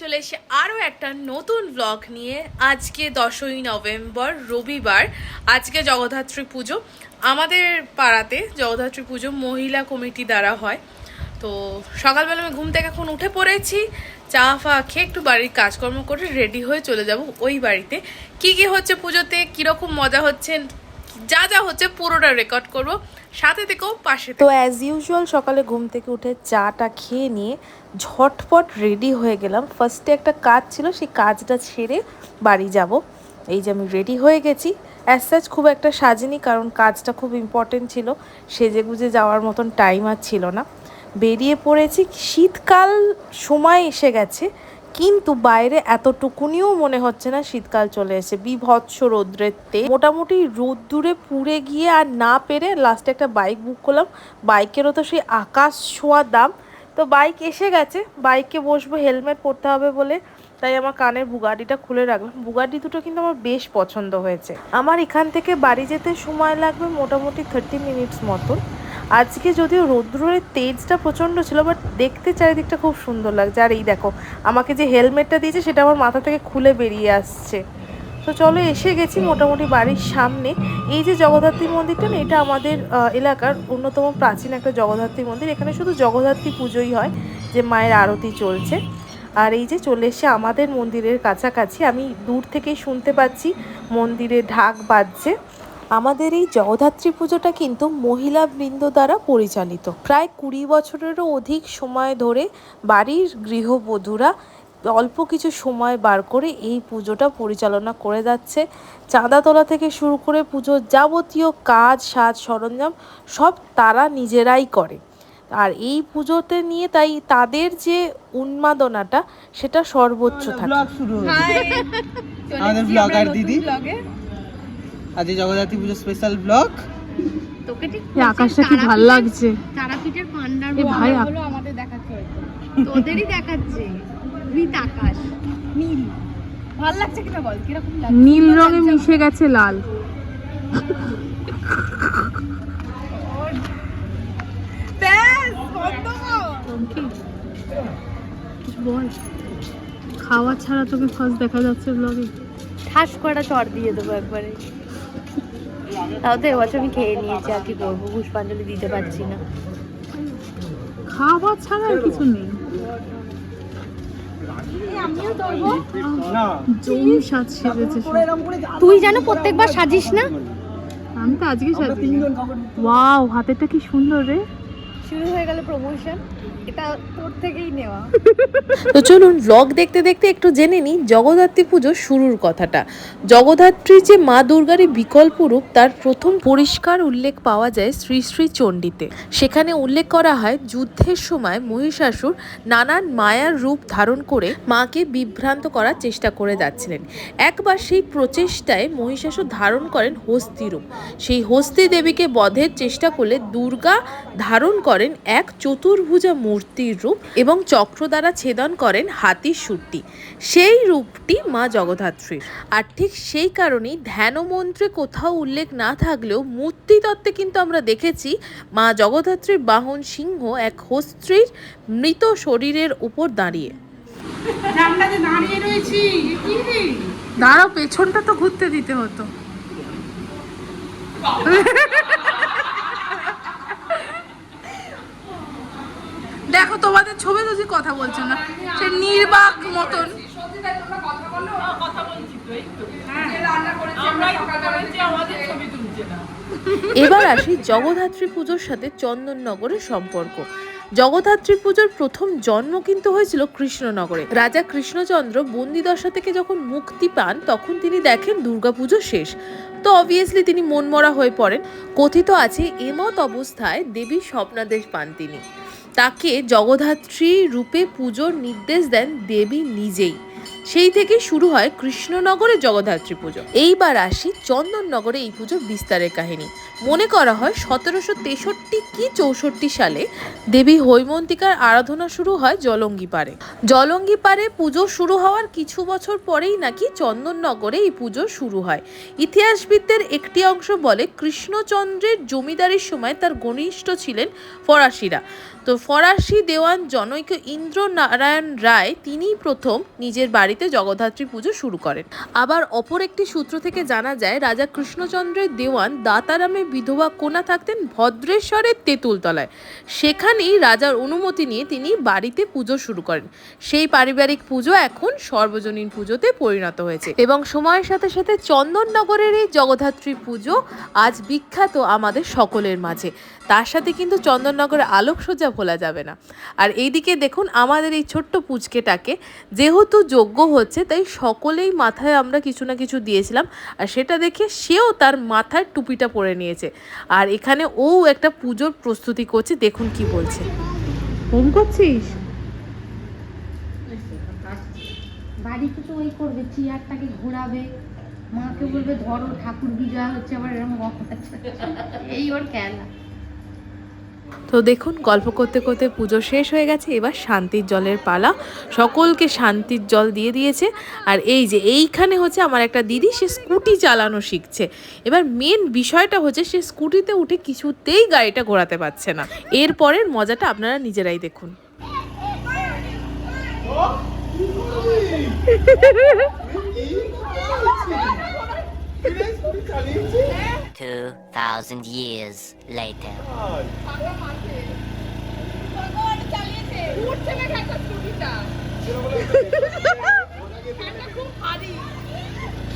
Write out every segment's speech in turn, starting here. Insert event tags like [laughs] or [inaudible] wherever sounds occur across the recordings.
চলে এসে আরও একটা নতুন ব্লগ নিয়ে আজকে দশই নভেম্বর, রবিবার, আজকে জগদ্ধাত্রী পুজো। আমাদের পাড়াতে জগদ্ধাত্রী পুজো মহিলা কমিটি দ্বারা হয়। তো সকালবেলা আমি ঘুম থেকে এখন উঠে পড়েছি, চা ফা খেয়ে একটু বাড়ির কাজকর্ম করে রেডি হয়ে চলে যাব ওই বাড়িতে। কি কি হচ্ছে পুজোতে, কীরকম মজা হচ্ছে, যা যা হচ্ছে পুরোটা রেকর্ড করব। সাথে থেকেও পাশে তো অ্যাজ ইউজুয়াল সকালে ঘুম থেকে উঠে চাটা খেয়ে নিয়ে ঝটপট রেডি হয়ে গেলাম। ফার্স্টে একটা কাজ ছিল সেই কাজটা ছেড়ে বাড়ি যাব। এই যে আমি রেডি হয়ে গেছি। অ্যাজ সাচ খুব একটা সাজিনি কারণ কাজটা খুব ইম্পর্টেন্ট ছিল। সেজে গুজে যাওয়ার মতন টাইম আর ছিল না। বেরিয়ে পড়েছি শীতকাল সময় এসে গেছে। কিন্তু বাইরে এতটুকুনিও মনে হচ্ছে না শীতকাল চলে এসে বিভৎস রৌদ্রের তে মোটামুটি রোদ্দুরে পুড়ে গিয়ে আর না পেরে লাস্টে একটা বাইক বুক করলাম। বাইকেরও তো সেই আকাশ ছোঁয়া দাম। তো বাইক এসে গেছে। বাইকে বসবো হেলমেট পরতে হবে বলে। তাই আমার কানের বুগাডিটা খুলে রাখলাম। বুগাডি দুটো কিন্তু আমার বেশ পছন্দ হয়েছে। আমার এখান থেকে বাড়ি যেতে সময় লাগবে মোটামুটি থার্টি মিনিটস মতন। আজকে যদিও রৌদ্রের তেজটা প্রচণ্ড ছিল বাট দেখতে চারিদিকটা খুব সুন্দর লাগছে। আর এই দেখো, আমাকে যে হেলমেটটা দিয়েছে, সেটা আমার মাথা থেকে খুলে বেরিয়ে আসছে। তো চলো, এসে গেছি মোটামুটি বাড়ির সামনে। এই যে জগদ্ধাত্রী মন্দিরটা না, এটা আমাদের এলাকার অন্যতম প্রাচীন একটা জগদ্ধাত্রী মন্দির। এখানে শুধু জগদ্ধাত্রী পুজোই হয়, যে মায়ের আরতি চলছে। আর এই যে চলে এসে আমাদের মন্দিরের কাছাকাছি, আমি দূর থেকেই শুনতে পাচ্ছি মন্দিরে ঢাক বাজছে। আমাদের এই জগদ্ধাত্রী পুজোটা কিন্তু মহিলা বৃন্দ দ্বারা পরিচালিত। প্রায় কুড়ি বছরেরও অধিক সময় ধরে বাড়ির গৃহবধূরা অল্প কিছু সময় বার করে এই পুজোটা পরিচালনা করে যাচ্ছে। চাঁদা তোলা থেকে শুরু করে পুজোর যাবতীয় কাজ সাজ সরঞ্জাম সব তারা নিজেরাই করে। আর এই পুজোতে নিয়ে তাই তাদের যে উন্মাদনাটা সেটা সর্বোচ্চ থাকে। আমাদের ব্লগার দিদি। আজ জগদ্ধাত্রী পুজো স্পেশাল ব্লগ তোকে ঠিক এই আকাশটা কি ভালো লাগছে। তারাপীঠের পান্ডার ভাই, হলো আমাদের দেখাচ্ছে হয়তো। তোদেরই দেখাচ্ছে। নীল আকাশ। নীল। ভালো লাগছে কিনা বল? কীরকম লাগছে? নীল রঙে মিশে গেছে লাল। বল। খাওয়া ছাড়া তোকে ফার্স্ট দেখা যাচ্ছে ব্লগে ঠাস করা চড় দিয়ে দেবো একবারে। তাও তো এবছর আমি খেয়ে নিয়েছি আর কি করব? পুষ্পাঞ্জলি দিতে পারছি না। খাওয়া ছাড়া আর কিছু নেই। তুই যেন প্রত্যেকবার সাজিস না? আমি তো আজকে সাজি ওয়াও হাতেরটা কি সুন্দর রে। তো চলুন ব্লগ দেখতে দেখতে একটু জেনে নিই জগদ্ধাত্রী পুজো শুরুর কথাটা। জগদ্ধাত্রী যে মা দুর্গারই বিকল্প রূপ, তার প্রথম পরিষ্কার উল্লেখ পাওয়া যায় শ্রী শ্রী চণ্ডীতে। সেখানে উল্লেখ করা হয় যুদ্ধের সময় মহিষাসুর নানান মায়ার রূপ ধারণ করে মাকে বিভ্রান্ত করার চেষ্টা করে যাচ্ছিলেন। একবার সেই প্রচেষ্টায় মহিষাসুর ধারণ করেন হস্তি রূপ। সেই হস্তি দেবীকে বধের চেষ্টা করলে দুর্গা ধারণ করেন এক চতুর্ভুজা মূর্তির রূপ এবং চক্র দ্বারা ছেদন করেন হাতির সুরটি। সেই রূপটি মা জগদ্ধাত্রীর। আর ঠিক সেই কারণেই ধ্যান মন্ত্রে কোথাও উল্লেখ না থাকলেও মূর্তি তত্ত্বে কিন্তু আমরা দেখেছি মা জগদ্ধাত্রীর বাহন সিংহ এক হস্ত্রীর মৃত শরীরের উপর দাঁড়িয়ে। দাঁড়াও পেছনটা তো ঘুরতে দিতে হতো। [laughs] দেখো, তোমাদের ছবি তো কথা বলছো না, সে নির্বাক মতন। এবার আসি জগদ্ধাত্রী পুজোর সাথে চন্দননগরের সম্পর্ক। জগদ্ধাত্রী পুজোর প্রথম জন্ম কিন্তু হয়েছিল কৃষ্ণনগরে। রাজা কৃষ্ণচন্দ্র বন্দিদশা থেকে যখন মুক্তি পান, তখন তিনি দেখেন দুর্গাপুজো শেষ। তো অবভিয়াসলি তিনি মনমরা হয়ে পড়েন। কথিত আছে, এমত অবস্থায় দেবী স্বপ্নাদেশ পান তিনি। তাকে জগদ্ধাত্রী রূপে পুজোর নির্দেশ দেন দেবী নিজেই। সেই থেকে শুরু হয় কৃষ্ণনগরে জগদ্ধাত্রী পুজো। এইবার আসি চন্দননগরে এই পুজোর বিস্তারের কাহিনী। মনে করা হয় সতেরোশো তেষট্টি কি চৌষট্টি সালে দেবী হৈমন্তিকার আরাধনা শুরু হয় জলঙ্গি পাড়ে। জলঙ্গি পাড়ে পুজো শুরু হওয়ার কিছু বছর পরেই নাকি চন্দননগরে এই পুজো শুরু হয়। ইতিহাসবিদদের একটি অংশ বলে কৃষ্ণচন্দ্রের জমিদারির সময় তার ঘনিষ্ঠ ছিলেন ফরাসিরা। তো ফরাসি দেওয়ান জনৈক ইন্দ্রনারায়ণ রায়, তিনিই প্রথম নিজের বাড়িতে জগদ্ধাত্রী পুজো শুরু করেন। আবার অপর একটি সূত্র থেকে জানা যায়, রাজা কৃষ্ণচন্দ্রের দেওয়ান দাতারামে বিধবা কোনা থাকতেন ভদ্রেশ্বরের তেঁতুলতলায়। সেখানেই রাজার অনুমতি নিয়ে তিনি বাড়িতে পুজো শুরু করেন। সেই পারিবারিক পুজো এখন সর্বজনীন পুজোতে পরিণত হয়েছে। এবং সময়ের সাথে সাথে চন্দননগরের এই জগদ্ধাত্রী পুজো আজ বিখ্যাত আমাদের সকলের মাঝে। তার সাথে কিন্তু চন্দননগরের আলোকসজ্জা ভোলা যাবে না। আর এইদিকে দেখুন আমাদের এই ছোট্ট পুচকেটাকে যেহেতু যোগ্য হচ্ছে তাই সকলেই মাথায় আমরা কিছু না কিছু দিয়েছিলাম আর সেটা দেখে সেও তার মাথায় টুপিটা পরে নিয়েছে। আর এখানে ও একটা পুজোর প্রস্তুতি করছে দেখুন কি বলছে। হোম করছিস? বাড়িতে তো ওই করবে চেয়ারটাকে ঘোরাবে। মাকে বলবে ধরো ঠাকুর বিজয় হচ্ছে আবার এরকম এই ওর খেলা। তো দেখুন, গল্প করতে করতে পুজো শেষ হয়ে গেছে। এবার শান্তির জলের পালা। সকলকে শান্তির জল দিয়ে দিয়েছে। আর এই যে এইখানে হচ্ছে আমার একটা দিদি, সে স্কুটি চালানো শিখছে। এবার মেন বিষয়টা হচ্ছে, সে স্কুটিতে উঠে কিছুতেই গাড়িটা ঘোরাতে পারছে না। এরপরের মজাটা আপনারা নিজেরাই দেখুন। চালিয়েছে? 2,000 years later.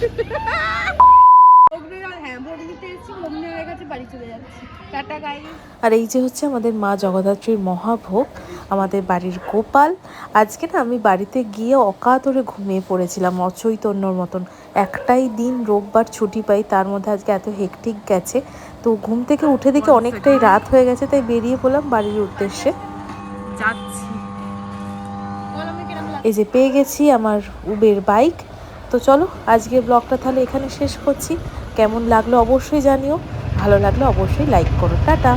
[laughs] চলে যাচ্ছি। টাটা গাই আর এই যে হচ্ছে আমাদের মা জগদ্ধাত্রীর মহাভোগ আমাদের বাড়ির গোপাল। আজকে না আমি বাড়িতে গিয়ে অকাতরে ঘুমিয়ে পড়েছিলাম অচৈতন্যর মতন। একটাই দিন রোববার ছুটি পাই তার মধ্যে আজকে এত হেকটিক গেছে। তো ঘুম থেকে উঠে দেখে অনেকটাই রাত হয়ে গেছে তাই বেরিয়ে পড়লাম বাড়ির উদ্দেশ্যে। যাচ্ছি। এই যে পেয়ে গেছি আমার উবের বাইক তো চলো আজকে ব্লগটা তাহলে এখানে শেষ করছি। কেমন লাগল অবশ্যই জানিও। ভালো লাগলে অবশ্যই লাইক করো। টাটা।